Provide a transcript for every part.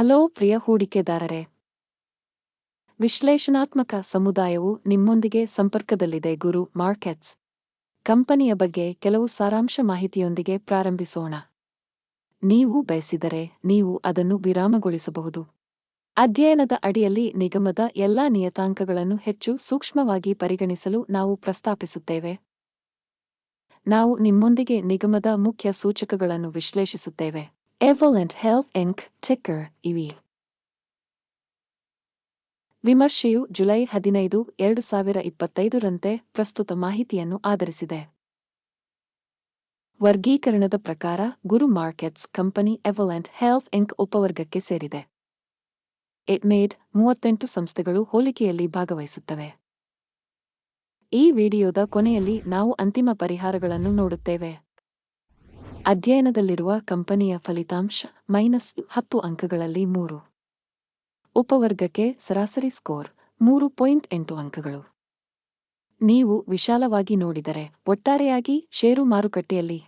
Hello ಪ್ರಿಯ ಹೂಡಿಕೆದಾರರೇ. ವಿಶ್ಲೇಷಣಾತ್ಮಕ ಸಮುದಾಯವು ನಿಮ್ಮೊಂದಿಗೆ ಸಂಪರ್ಕದಲ್ಲಿದೆ ಗುರು ಮಾರ್ಕೆಟ್ಸ್. ಕಂಪನಿಯ ಬಗ್ಗೆ ಕೆಲವು ಸಾರಾಂಶ ಮಾಹಿತಿಯೊಂದಿಗೆ ಪ್ರಾರಂಭಿಸೋಣ. ನೀವು ಬಯಸಿದರೆ ನೀವು ಅದನ್ನು ವಿರಾಮಗೊಳಿಸಬಹುದು. ಅಧ್ಯಯನದ ಅಡಿಯಲ್ಲಿ ನಿಗಮದ ಎಲ್ಲಾ ನಿಯತಾಂಕಗಳನ್ನು ಹೆಚ್ಚು ಸೂಕ್ಷ್ಮವಾಗಿ ಪರಿಗಣಿಸಲು ನಾವು ಪ್ರಸ್ತಾಪಿಸುತ್ತೇವೆ. ನಾವು ನಿಮ್ಮೊಂದಿಗೆ ನಿಗಮದ ಮುಖ್ಯ ಸೂಚಕಗಳನ್ನು ವಿಶ್ಲೇಷಿಸುತ್ತೇವೆ. Evolent Health, Inc. ticker EV ವಿಮರ್ಶೆಯು July ಹದಿನೈದು, ಎರಡು ಸಾವಿರ ಇಪ್ಪತ್ತೈದರಂತೆ ಪ್ರಸ್ತುತ ಮಾಹಿತಿಯನ್ನು ಆಧರಿಸಿದೆ. ವರ್ಗೀಕರಣದ ಪ್ರಕಾರ Guru markets company Evolent Health Inc ಉಪವರ್ಗಕ್ಕೆ ಸೇರಿದೆ. ಇಟ್ಮೇಡ್ ಮೂವತ್ತೆಂಟು ಸಂಸ್ಥೆಗಳು ಹೋಲಿಕೆಯಲ್ಲಿ ಭಾಗವಹಿಸುತ್ತವೆ. ಈ ವಿಡಿಯೋದ ಕೊನೆಯಲ್ಲಿ ನಾವು ಅಂತಿಮ ಪರಿಹಾರಗಳನ್ನು ನೋಡುತ್ತೇವೆ. ಅಧ್ಯಯನದಲ್ಲಿರುವ ಕಂಪನಿಯ ಫಲಿತಾಂಶ ಮೈನಸ್ ಹತ್ತು ಅಂಕಗಳಲ್ಲಿ ಮೂರು. ಉಪವರ್ಗಕ್ಕೆ ಸರಾಸರಿ ಸ್ಕೋರ್ ಮೂರು ಪಾಯಿಂಟ್ ಎಂಟು ಅಂಕಗಳು. ನೀವು ವಿಶಾಲವಾಗಿ ನೋಡಿದರೆ ಒಟ್ಟಾರೆಯಾಗಿ ಷೇರು ಮಾರುಕಟ್ಟೆಯಲ್ಲಿ.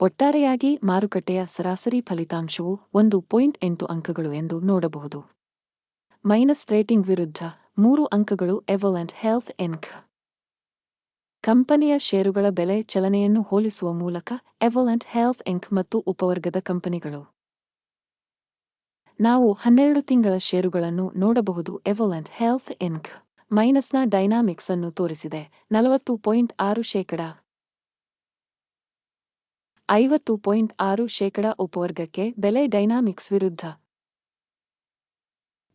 ಒಟ್ಟಾರೆಯಾಗಿ ಮಾರುಕಟ್ಟೆಯ ಸರಾಸರಿ ಫಲಿತಾಂಶವು ಒಂದು ಪಾಯಿಂಟ್ ಎಂಟು ಅಂಕಗಳು ಎಂದು ನೋಡಬಹುದು. ಮೈನಸ್ ರೇಟಿಂಗ್ ವಿರುದ್ಧ ಮೂರು ಅಂಕಗಳು ಎವಲೆಂಟ್ ಹೆಲ್ತ್ ಎನ್ಕ್ ಕಂಪನಿಯ ಷೇರುಗಳ ಬೆಲೆ ಚಲನೆಯನ್ನು ಹೋಲಿಸುವ ಮೂಲಕ ಎವಲೆಂಟ್ ಹೆಲ್ತ್ ಎಂಕ್ ಮತ್ತು ಉಪವರ್ಗದ ಕಂಪನಿಗಳು. ನಾವು ಹನ್ನೆರಡು ತಿಂಗಳ ಷೇರುಗಳನ್ನು ನೋಡಬಹುದು ಎವಲೆಂಟ್ ಹೆಲ್ತ್ ಎನ್ಕ್ ಮೈನಸ್ನ ಡೈನಾಮಿಕ್ಸ್ ಅನ್ನು ತೋರಿಸಿದೆ. ನಲವತ್ತು ಪಾಯಿಂಟ್ ಆರು ಶೇಕಡ. ಐವತ್ತು ಪಾಯಿಂಟ್ ಆರು ಶೇಕಡ ಉಪವರ್ಗಕ್ಕೆ ಬೆಲೆ ಡೈನಾಮಿಕ್ಸ್ ವಿರುದ್ಧ.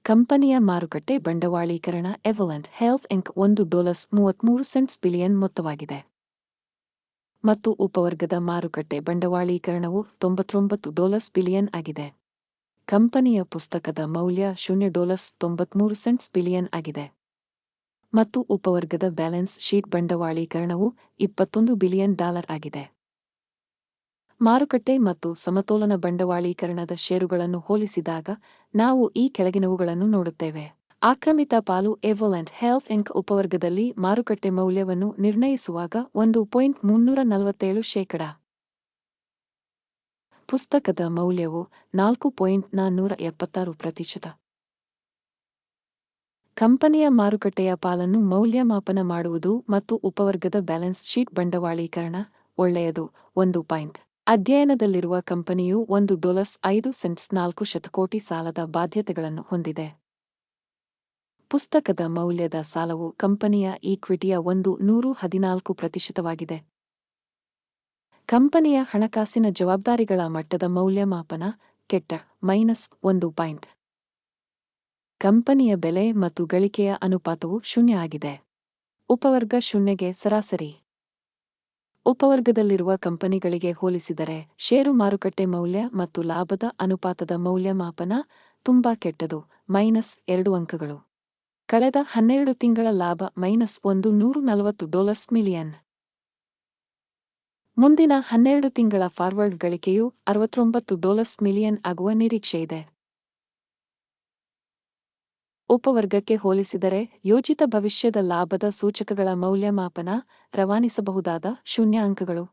ಕಂಪನಿಯ ಮಾರುಕಟ್ಟೆ ಬಂಡವಾಳೀಕರಣ ಎವಲೆಂಟ್ ಹೆಲ್ತ್ ಇಂಕ್ ಒಂದು ಡಾಲರ್ಸ್ ಮೂವತ್ಮೂರು ಸೆಂಟ್ಸ್ ಬಿಲಿಯನ್ ಮೊತ್ತವಾಗಿದೆ. ಮತ್ತು ಉಪವರ್ಗದ ಮಾರುಕಟ್ಟೆ ಬಂಡವಾಳೀಕರಣವು ತೊಂಬತ್ತೊಂಬತ್ತು ಡಾಲರ್ಸ್ ಬಿಲಿಯನ್ ಆಗಿದೆ. ಕಂಪನಿಯ ಪುಸ್ತಕದ ಮೌಲ್ಯ ಶೂನ್ಯ ಡಾಲರ್ಸ್ ತೊಂಬತ್ಮೂರು ಸೆಂಟ್ಸ್ ಬಿಲಿಯನ್ ಆಗಿದೆ. ಮತ್ತು ಉಪವರ್ಗದ ಬ್ಯಾಲೆನ್ಸ್ ಶೀಟ್ ಬಂಡವಾಳೀಕರಣವು ಇಪ್ಪತ್ತೊಂದು ಬಿಲಿಯನ್ ಡಾಲರ್ ಆಗಿದೆ. ಮಾರುಕಟ್ಟೆ ಮತ್ತು ಸಮತೋಲನ ಬಂಡವಾಳೀಕರಣದ ಷೇರುಗಳನ್ನು ಹೋಲಿಸಿದಾಗ ನಾವು ಈ ಕೆಳಗಿನವುಗಳನ್ನು ನೋಡುತ್ತೇವೆ. ಆಕ್ರಮಿತ ಪಾಲು ಎವಲೆಂಟ್ ಹೆಲ್ತ್ ಎಂಕ್ ಉಪವರ್ಗದಲ್ಲಿ ಮಾರುಕಟ್ಟೆ ಮೌಲ್ಯವನ್ನು ನಿರ್ಣಯಿಸುವಾಗ ಒಂದು ಪಾಯಿಂಟ್ ಮುನ್ನೂರ ನಲವತ್ತೇಳು ಶೇಕಡ. ಪುಸ್ತಕದ ಮೌಲ್ಯವು ನಾಲ್ಕು ಪಾಯಿಂಟ್ ನಾನ್ನೂರ ಎಪ್ಪತ್ತಾರು ಪ್ರತಿಶತ. ಕಂಪನಿಯ ಮಾರುಕಟ್ಟೆಯ ಪಾಲನ್ನು ಮೌಲ್ಯಮಾಪನ ಮಾಡುವುದು ಮತ್ತು ಉಪವರ್ಗದ ಬ್ಯಾಲೆನ್ಸ್ ಶೀಟ್ ಬಂಡವಾಳೀಕರಣ ಒಳ್ಳೆಯದು ಒಂದು ಪಾಯಿಂಟ್. ಅಧ್ಯಯನದಲ್ಲಿರುವ ಕಂಪನಿಯು ಒಂದು ಡೊಲರ್ಸ್ ಐದು ಸೆಂಟ್ಸ್ ನಾಲ್ಕು ಶತಕೋಟಿ ಸಾಲದ ಬಾಧ್ಯತೆಗಳನ್ನು ಹೊಂದಿದೆ. ಪುಸ್ತಕದ ಮೌಲ್ಯದ ಸಾಲವು ಕಂಪನಿಯ ಈಕ್ವಿಟಿಯ ಒಂದು ನೂರು ಹದಿನಾಲ್ಕು ಪ್ರತಿಶತವಾಗಿದೆ. ಕಂಪನಿಯ ಹಣಕಾಸಿನ ಜವಾಬ್ದಾರಿಗಳ ಮಟ್ಟದ ಮೌಲ್ಯಮಾಪನ ಕೆಟ್ಟ, ಮೈನಸ್ ಒಂದು ಪಾಯಿಂಟ್. ಕಂಪನಿಯ ಬೆಲೆ ಮತ್ತು ಗಳಿಕೆಯ ಅನುಪಾತವು ಶೂನ್ಯ ಆಗಿದೆ. ಉಪವರ್ಗ ಶೂನ್ಯಗೆ ಸರಾಸರಿ. ಉಪವರ್ಗದಲ್ಲಿರುವ ಕಂಪನಿಗಳಿಗೆ ಹೋಲಿಸಿದರೆ ಷೇರು ಮಾರುಕಟ್ಟೆ ಮೌಲ್ಯ ಮತ್ತು ಲಾಭದ ಅನುಪಾತದ ಮೌಲ್ಯಮಾಪನ ತುಂಬಾ ಕೆಟ್ಟದು, ಮೈನಸ್ ಎರಡು ಅಂಕಗಳು. ಕಳೆದ ಹನ್ನೆರಡು ತಿಂಗಳ ಲಾಭ ಮೈನಸ್ ಒಂದು ನೂರು ನಲವತ್ತು ಡಾಲರ್ಸ್ ಮಿಲಿಯನ್. ಮುಂದಿನ ಹನ್ನೆರಡು ತಿಂಗಳ ಫಾರ್ವರ್ಡ್ ಗಳಿಕೆಯು ಅರವತ್ತೊಂಬತ್ತು ಡಾಲರ್ಸ್ ಮಿಲಿಯನ್ ಆಗುವ ನಿರೀಕ್ಷೆಯಿದೆ. ಉಪವರ್ಗಕ್ಕೆ ಹೋಲಿಸಿದರೆ ಯೋಜಿತ ಭವಿಷ್ಯದ ಲಾಭದ ಸೂಚಕಗಳ ಮೌಲ್ಯಮಾಪನ ರವಾನಿಸಬಹುದಾದ ಶೂನ್ಯ ಅಂಕಗಳು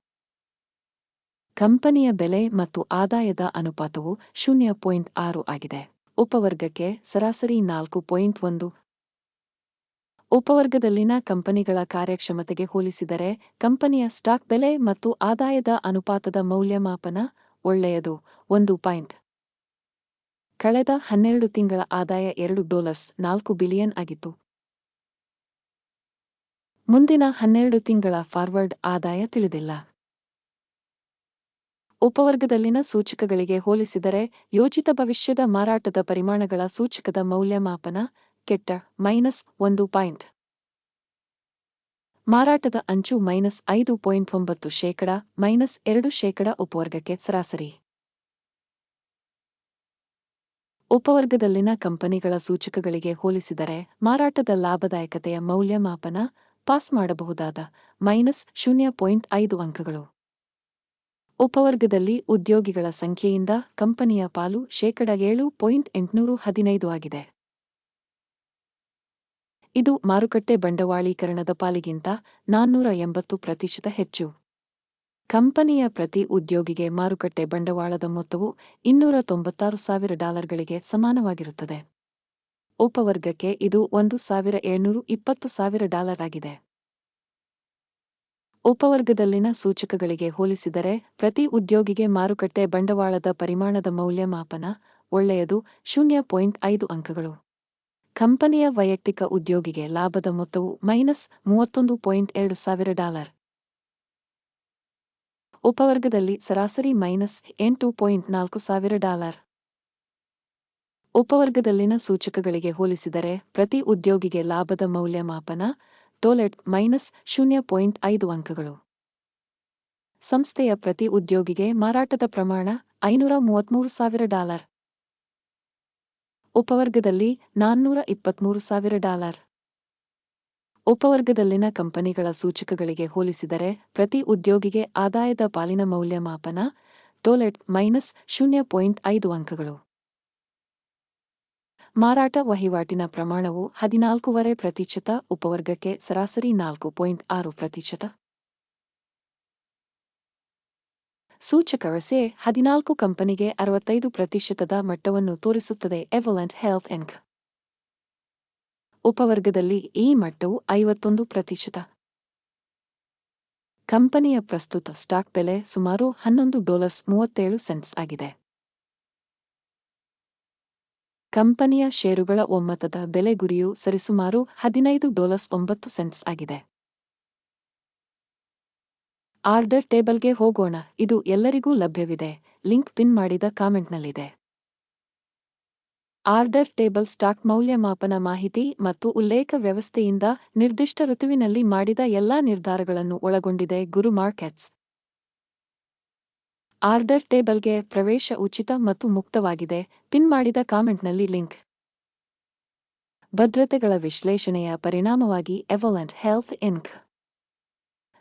ಕಂಪನಿಯ ಬೆಲೆ ಮತ್ತು ಆದಾಯದ ಅನುಪಾತವು ಶೂನ್ಯ ಪಾಯಿಂಟ್ ಆರು ಆಗಿದೆ. ಉಪವರ್ಗಕ್ಕೆ ಸರಾಸರಿ ನಾಲ್ಕು ಪಾಯಿಂಟ್ ಒಂದು. ಉಪವರ್ಗದಲ್ಲಿನ ಕಂಪನಿಗಳ ಕಾರ್ಯಕ್ಷಮತೆಗೆ ಹೋಲಿಸಿದರೆ ಕಂಪನಿಯ ಸ್ಟಾಕ್ ಬೆಲೆ ಮತ್ತು ಆದಾಯದ ಅನುಪಾತದ ಮೌಲ್ಯಮಾಪನ ಒಳ್ಳೆಯದು. ಒಂದು ಪಾಯಿಂಟ್. ಕಳೆದ ಹನ್ನೆರಡು ತಿಂಗಳ ಆದಾಯ ಎರಡು ಡಾಲರ್ಸ್ ನಾಲ್ಕು ಬಿಲಿಯನ್ ಆಗಿತ್ತು. ಮುಂದಿನ ಹನ್ನೆರಡು ತಿಂಗಳ ಫಾರ್ವರ್ಡ್ ಆದಾಯ ತಿಳಿದಿಲ್ಲ. ಉಪವರ್ಗದಲ್ಲಿನ ಸೂಚಕಗಳಿಗೆ ಹೋಲಿಸಿದರೆ ಯೋಜಿತ ಭವಿಷ್ಯದ ಮಾರಾಟದ ಪರಿಮಾಣಗಳ ಸೂಚಕದ ಮೌಲ್ಯಮಾಪನ ಕೆಟ್ಟ ಮೈನಸ್ ಒಂದು ಪಾಯಿಂಟ್. ಮಾರಾಟದ ಅಂಚು ಮೈನಸ್ ಐದು ಪಾಯಿಂಟ್ ಒಂಬತ್ತು ಶೇಕಡ ಮೈನಸ್ ಎರಡು ಶೇಕಡ ಉಪವರ್ಗಕ್ಕೆ ಸರಾಸರಿ. ಉಪವರ್ಗದಲ್ಲಿನ ಕಂಪನಿಗಳ ಸೂಚಕಗಳಿಗೆ ಹೋಲಿಸಿದರೆ ಮಾರಾಟದ ಲಾಭದಾಯಕತೆಯ ಮೌಲ್ಯಮಾಪನ ಪಾಸ್ ಮಾಡಬಹುದಾದ ಮೈನಸ್ ಶೂನ್ಯ ಪಾಯಿಂಟ್ ಐದು ಅಂಕಗಳು. ಉಪವರ್ಗದಲ್ಲಿ ಉದ್ಯೋಗಿಗಳ ಸಂಖ್ಯೆಯಿಂದ ಕಂಪನಿಯ ಪಾಲು ಶೇಕಡ ಏಳು ಪಾಯಿಂಟ್ ಎಂಟುನೂರು ಹದಿನೈದು ಆಗಿದೆ. ಇದು ಮಾರುಕಟ್ಟೆ ಬಂಡವಾಳೀಕರಣದ ಪಾಲಿಗಿಂತ ನಾನ್ನೂರ ಎಂಬತ್ತು ಪ್ರತಿಶತ ಹೆಚ್ಚು. ಕಂಪನಿಯ ಪ್ರತಿ ಉದ್ಯೋಗಿಗೆ ಮಾರುಕಟ್ಟೆ ಬಂಡವಾಳದ ಮೊತ್ತವು ಇನ್ನೂರ ತೊಂಬತ್ತಾರು ಸಾವಿರ ಡಾಲರ್ಗಳಿಗೆ ಸಮಾನವಾಗಿರುತ್ತದೆ. ಉಪವರ್ಗಕ್ಕೆ ಇದು ಒಂದು ಸಾವಿರ ಏಳ್ನೂರು ಇಪ್ಪತ್ತು ಸಾವಿರ ಡಾಲರ್ ಆಗಿದೆ. ಉಪವರ್ಗದಲ್ಲಿನ ಸೂಚಕಗಳಿಗೆ ಹೋಲಿಸಿದರೆ ಪ್ರತಿ ಉದ್ಯೋಗಿಗೆ ಮಾರುಕಟ್ಟೆ ಬಂಡವಾಳದ ಪರಿಮಾಣದ ಮೌಲ್ಯಮಾಪನ ಒಳ್ಳೆಯದು ಶೂನ್ಯ ಪಾಯಿಂಟ್ ಐದು ಅಂಕಗಳು. ಕಂಪನಿಯ ವೈಯಕ್ತಿಕ ಉದ್ಯೋಗಿಗೆ ಲಾಭದ ಮೊತ್ತವು ಮೈನಸ್ ಮೂವತ್ತೊಂದು ಪಾಯಿಂಟ್ ಎರಡು ಸಾವಿರ ಡಾಲರ್. ಉಪವರ್ಗದಲ್ಲಿ ಸರಾಸರಿ ಮೈನಸ್ ಎಂಟು ಪಾಯಿಂಟ್ ನಾಲ್ಕು ಸಾವಿರ ಡಾಲರ್. ಉಪವರ್ಗದಲ್ಲಿನ ಸೂಚಕಗಳಿಗೆ ಹೋಲಿಸಿದರೆ ಪ್ರತಿ ಉದ್ಯೋಗಿಗೆ ಲಾಭದ ಮೌಲ್ಯಮಾಪನ, ಟೋಲೆಟ್ ಮೈನಸ್ ಶೂನ್ಯ ಪಾಯಿಂಟ್ ಐದು ಅಂಕಗಳು. ಸಂಸ್ಥೆಯ ಪ್ರತಿ ಉದ್ಯೋಗಿಗೆ ಮಾರಾಟದ ಪ್ರಮಾಣ ಐನೂರ ಮೂವತ್ಮೂರು ಸಾವಿರ ಡಾಲರ್. ಉಪವರ್ಗದಲ್ಲಿ ನಾನ್ನೂರ ಇಪ್ಪತ್ಮೂರು ಸಾವಿರ ಡಾಲರ್. ಉಪವರ್ಗದಲ್ಲಿನ ಕಂಪನಿಗಳ ಸೂಚಕಗಳಿಗೆ ಹೋಲಿಸಿದರೆ ಪ್ರತಿ ಉದ್ಯೋಗಿಗೆ ಆದಾಯದ ಪಾಲಿನ ಮೌಲ್ಯಮಾಪನ, ಟೋಲೆಟ್ ಮೈನಸ್ ಶೂನ್ಯ ಪಾಯಿಂಟ್ ಐದು ಅಂಕಗಳು. ಮಾರಾಟ ವಹಿವಾಟಿನ ಪ್ರಮಾಣವು ಹದಿನಾಲ್ಕೂವರೆ ಪ್ರತಿಶತ, ಉಪವರ್ಗಕ್ಕೆ ಸರಾಸರಿ ನಾಲ್ಕು ಪಾಯಿಂಟ್ ಆರು ಪ್ರತಿಶತ. ಸೂಚಕ ರಸೆ ಹದಿನಾಲ್ಕು ಕಂಪನಿಗೆ ಅರವತ್ತೈದು ಪ್ರತಿಶತದ ಮಟ್ಟವನ್ನು ತೋರಿಸುತ್ತದೆ ಎವಲೆಂಟ್ ಹೆಲ್ತ್ ಎಂಕ್ ಉಪವರ್ಗದಲ್ಲಿ ಈ ಮಟ್ಟವು ಐವತ್ತೊಂದು ಪ್ರತಿಶತ. ಕಂಪನಿಯ ಪ್ರಸ್ತುತ ಸ್ಟಾಕ್ ಬೆಲೆ ಸುಮಾರು ಹನ್ನೊಂದು ಡಾಲರ್ಸ್ ಮೂವತ್ತೇಳು ಸೆಂಟ್ಸ್ ಆಗಿದೆ. ಕಂಪನಿಯ ಷೇರುಗಳ ಒಮ್ಮತದ ಬೆಲೆ ಗುರಿಯು ಸರಿಸುಮಾರು ಹದಿನೈದು ಡಾಲರ್ಸ್ ಒಂಬತ್ತು ಸೆಂಟ್ಸ್ ಆಗಿದೆ. ಆರ್ಡರ್ ಟೇಬಲ್ಗೆ ಹೋಗೋಣ, ಇದು ಎಲ್ಲರಿಗೂ ಲಭ್ಯವಿದೆ, ಲಿಂಕ್ ಪಿನ್ ಮಾಡಿದ ಕಾಮೆಂಟ್ನಲ್ಲಿದೆ. ಆರ್ಡರ್ ಟೇಬಲ್ ಸ್ಟಾಕ್ ಮೌಲ್ಯಮಾಪನ ಮಾಹಿತಿ ಮತ್ತು ಉಲ್ಲೇಖ ವ್ಯವಸ್ಥೆಯಿಂದ ನಿರ್ದಿಷ್ಟ ಋತುವಿನಲ್ಲಿ ಮಾಡಿದ ಎಲ್ಲಾ ನಿರ್ಧಾರಗಳನ್ನು ಒಳಗೊಂಡಿದೆ, ಗುರು ಮಾರ್ಕೆಟ್ಸ್. ಆರ್ಡರ್ ಟೇಬಲ್ಗೆ ಪ್ರವೇಶ ಉಚಿತ ಮತ್ತು ಮುಕ್ತವಾಗಿದೆ. ಪಿನ್ ಮಾಡಿದ ಕಾಮೆಂಟ್ನಲ್ಲಿ ಲಿಂಕ್. ಭದ್ರತೆಗಳ ವಿಶ್ಲೇಷಣೆಯ ಪರಿಣಾಮವಾಗಿ ಎವಲೆಂಟ್ ಹೆಲ್ತ್ ಇನ್ಕ್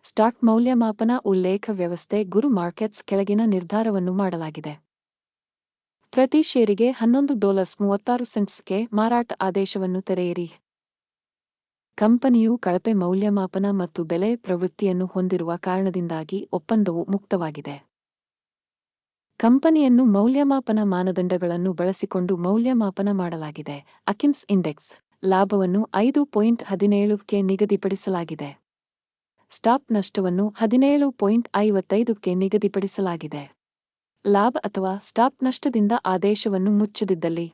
ಸ್ಟಾಕ್ ಮೌಲ್ಯಮಾಪನ ಉಲ್ಲೇಖ ವ್ಯವಸ್ಥೆ, ಗುರು ಮಾರ್ಕೆಟ್ಸ್ ಕೆಳಗಿನ ನಿರ್ಧಾರವನ್ನು ಮಾಡಲಾಗಿದೆ. ಪ್ರತಿ ಷೇರಿಗೆ ಹನ್ನೊಂದು ಡಾಲರ್ಸ್ ಮೂವತ್ತಾರು ಸೆಂಟ್ಸ್ಗೆ ಮಾರಾಟ ಆದೇಶವನ್ನು ತೆರೆಯಿರಿ. ಕಂಪನಿಯು ಕಳಪೆ ಮೌಲ್ಯಮಾಪನ ಮತ್ತು ಬೆಲೆ ಪ್ರವೃತ್ತಿಯನ್ನು ಹೊಂದಿರುವ ಕಾರಣದಿಂದಾಗಿ ಒಪ್ಪಂದವು ಮುಕ್ತವಾಗಿದೆ. ಕಂಪನಿಯನ್ನು ಮೌಲ್ಯಮಾಪನ ಮಾನದಂಡಗಳನ್ನು ಬಳಸಿಕೊಂಡು ಮೌಲ್ಯಮಾಪನ ಮಾಡಲಾಗಿದೆ. ಅಕಿಮ್ಸ್ ಇಂಡೆಕ್ಸ್ ಲಾಭವನ್ನು ಐದು ಪಾಯಿಂಟ್ ಹದಿನೇಳಕ್ಕೆ ನಿಗದಿಪಡಿಸಲಾಗಿದೆ. ಸ್ಟಾಪ್ ನಷ್ಟವನ್ನು ಹದಿನೇಳು ಪಾಯಿಂಟ್ ಐವತ್ತೈದಕ್ಕೆ ನಿಗದಿಪಡಿಸಲಾಗಿದೆ. ಲಾಭ ಅಥವಾ ಸ್ಟಾಪ್ ನಷ್ಟದಿಂದ ಆದೇಶವನ್ನು ಮುಚ್ಚದಿದ್ದಲ್ಲಿ.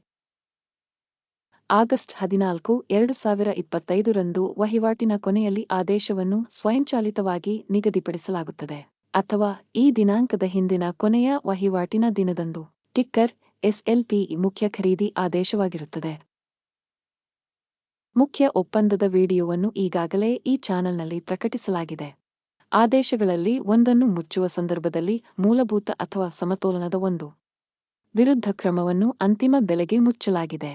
ಆಗಸ್ಟ್ ಹದಿನಾಲ್ಕು, ಎರಡು ಸಾವಿರ ಇಪ್ಪತ್ತೈದರಂದು ವಹಿವಾಟಿನ ಕೊನೆಯಲ್ಲಿ ಆದೇಶವನ್ನು ಸ್ವಯಂಚಾಲಿತವಾಗಿ ನಿಗದಿಪಡಿಸಲಾಗುತ್ತದೆ. ಅಥವಾ ಈ ದಿನಾಂಕದ ಹಿಂದಿನ ಕೊನೆಯ ವಹಿವಾಟಿನ ದಿನದಂದು. ಟಿಕ್ಕರ್, ಎಸ್ಎಲ್ಪಿ ಮುಖ್ಯ ಖರೀದಿ ಆದೇಶವಾಗಿರುತ್ತದೆ. ಮುಖ್ಯ ಒಪ್ಪಂದದ ವಿಡಿಯೋವನ್ನು ಈಗಾಗಲೇ ಈ ಚಾನೆಲ್ನಲ್ಲಿ ಪ್ರಕಟಿಸಲಾಗಿದೆ. ಆದೇಶಗಳಲ್ಲಿ ಒಂದನ್ನು ಮುಚ್ಚುವ ಸಂದರ್ಭದಲ್ಲಿ ಮೂಲಭೂತ ಅಥವಾ ಸಮತೋಲನದ ಒಂದು. ವಿರುದ್ಧ ಕ್ರಮವನ್ನು ಅಂತಿಮ ಬೆಲೆಗೆ ಮುಚ್ಚಲಾಗಿದೆ.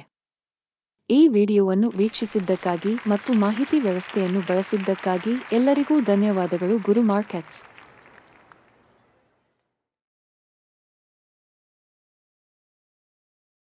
ಈ ವಿಡಿಯೋವನ್ನು ವೀಕ್ಷಿಸಿದ್ದಕ್ಕಾಗಿ ಮತ್ತು ಮಾಹಿತಿ ವ್ಯವಸ್ಥೆಯನ್ನು ಬಳಸಿದ್ದಕ್ಕಾಗಿ ಎಲ್ಲರಿಗೂ ಧನ್ಯವಾದಗಳು ಗುರು ಮಾರ್ಕೆಟ್ಸ್